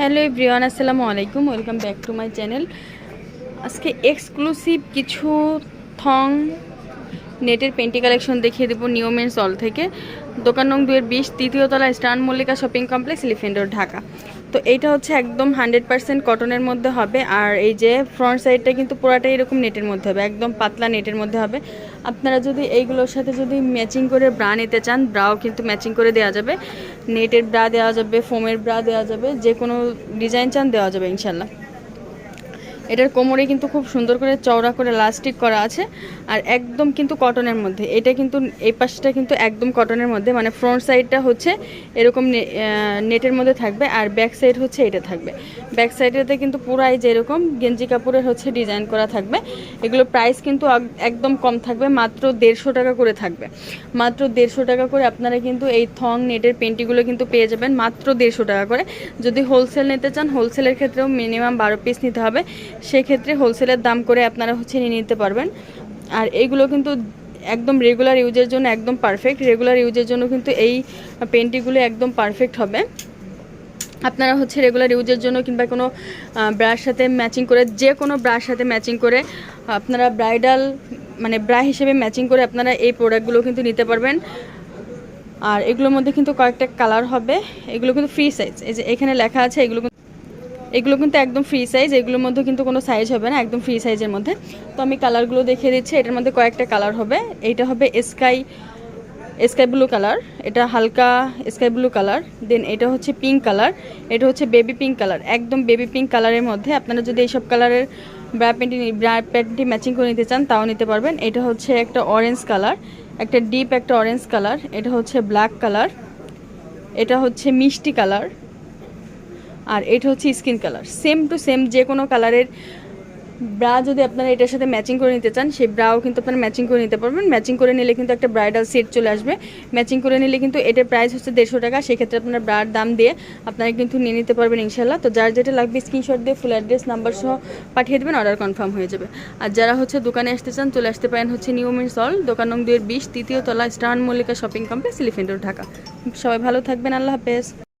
Hello everyone আসসালামু আলাইকুম welcome back to my channel. আজকে এক্সক্লুসিভ কিছু থং নেটের পেন্টি কালেকশন দেখিয়ে দেবো নিয়মের সল থেকে। দোকান নং দুয়ের বিশ, তৃতীয় তলা স্টান Mallika shopping complex elephant road Dhaka. তো এইটা হচ্ছে একদম হান্ড্রেড পার্সেন্ট কটনের মধ্যে হবে। আর এই যে ফ্রন্ট সাইডটা কিন্তু পুরাটাই এরকম নেটের মধ্যে হবে। একদম পাতলা নেটের মধ্যে হবে। আপনারা যদি এইগুলোর সাথে যদি ম্যাচিং করে ব্রা নিতে চান ব্রাও কিন্তু ম্যাচিং করে দেওয়া যাবে। নেটের ব্রা দেওয়া যাবে ফোমের ব্রা দেওয়া যাবে যে কোনো ডিজাইন চান দেওয়া যাবে ইনশাল্লাহ। এটার কোমরে কিন্তু খুব সুন্দর করে চওড়া করে লাস্টিক করা আছে, আর একদম কিন্তু কটনের মধ্যে। এটা কিন্তু এই পাশটা কিন্তু একদম কটনের মধ্যে মানে ফ্রন্ট সাইডটা হচ্ছে এরকম নেটের মধ্যে থাকবে, আর ব্যাক সাইড হচ্ছে এটা থাকবে। ব্যাক সাইডেতে কিন্তু পুরাই যেরকম গেঞ্জি কাপড়ের হচ্ছে ডিজাইন করা থাকবে। এগুলো প্রাইস কিন্তু একদম কম থাকবে, মাত্র দেড়শো টাকা করে থাকবে। মাত্র দেড়শো টাকা করে আপনারা কিন্তু এই থং নেটের পেন্টিগুলো কিন্তু পেয়ে যাবেন, মাত্র দেড়শো টাকা করে। যদি হোলসেল নিতে চান হোলসেলের ক্ষেত্রেও মিনিমাম বারো পিস নিতে হবে। সেক্ষেত্রে হোলসেলের দাম করে আপনারা হচ্ছে নিয়ে নিতে পারবেন। আর এইগুলো কিন্তু একদম রেগুলার ইউজের জন্য একদম পারফেক্ট রেগুলার ইউজের জন্য কিন্তু এই পেন্টিগুলো একদম পারফেক্ট হবে। আপনারা হচ্ছে রেগুলার ইউজের জন্য কিংবা কোনো ব্রাশ সাথে ম্যাচিং করে, যে কোনো ব্রাশ সাথে ম্যাচিং করে, আপনারা ব্রাইডাল মানে ব্রা হিসেবে ম্যাচিং করে আপনারা এই প্রোডাক্টগুলো কিন্তু নিতে পারবেন। আর এগুলোর মধ্যে কিন্তু কয়েকটা কালার হবে। এগুলো কিন্তু ফ্রি সাইজ এই যে এখানে লেখা আছে, এগুলো এগুলো কিন্তু একদম ফ্রি সাইজ এগুলোর মধ্যে কিন্তু কোনো সাইজ হবে না, একদম ফ্রি সাইজের মধ্যে। তো আমি কালারগুলো দেখিয়ে দিচ্ছি, এটার মধ্যে কয়েকটা কালার হবে। এইটা হবে স্কাই স্কাই ব্লু কালার এটা হালকা স্কাই ব্লু কালার দেন এটা হচ্ছে পিঙ্ক কালার এটা হচ্ছে বেবি পিঙ্ক কালার একদম বেবি পিঙ্ক কালারের মধ্যে আপনারা যদি এইসব কালারের bra panty bra panty matching করে নিতে চান, তাও নিতে পারবেন। এটা হচ্ছে একটা অরেঞ্জ কালার একটা ডিপ একটা অরেঞ্জ কালার এটা হচ্ছে ব্ল্যাক কালার এটা হচ্ছে মিষ্টি কালার আর এটা হচ্ছে skin colour same to same যে কোনো কালারের ব্রা যদি আপনারা এটার সাথে ম্যাচিং করে নিতে চান, সেই ব্রাও কিন্তু আপনারা ম্যাচিং করে নিতে পারবেন। ম্যাচিং করে নিলে কিন্তু একটা ব্রাইডাল সেট চলে আসবে। ম্যাচিং করে নিলে কিন্তু এটার প্রাইস হচ্ছে দেড়শো টাকা। সেক্ষেত্রে আপনারা ব্রার দাম দিয়ে আপনারা কিন্তু নিয়ে নিতে পারবেন ইনশাল্লাহ তো যার যেটা লাগবে স্ক্রিনশট দিয়ে ফুল অ্যাড্রেস নাম্বার সহ পাঠিয়ে দেবেন অর্ডার কনফার্ম হয়ে যাবে। আর যারা হচ্ছে দোকানে আসতে চান, চলে আসতে পারেন হচ্ছে নিউ মিন সল দোকান নং দুয়ের বিশ, তৃতীয় তলা স্টান Mallika shopping complex elephant Dhaka. সবাই ভালো থাকবেন। আল্লাহ হাফেজ।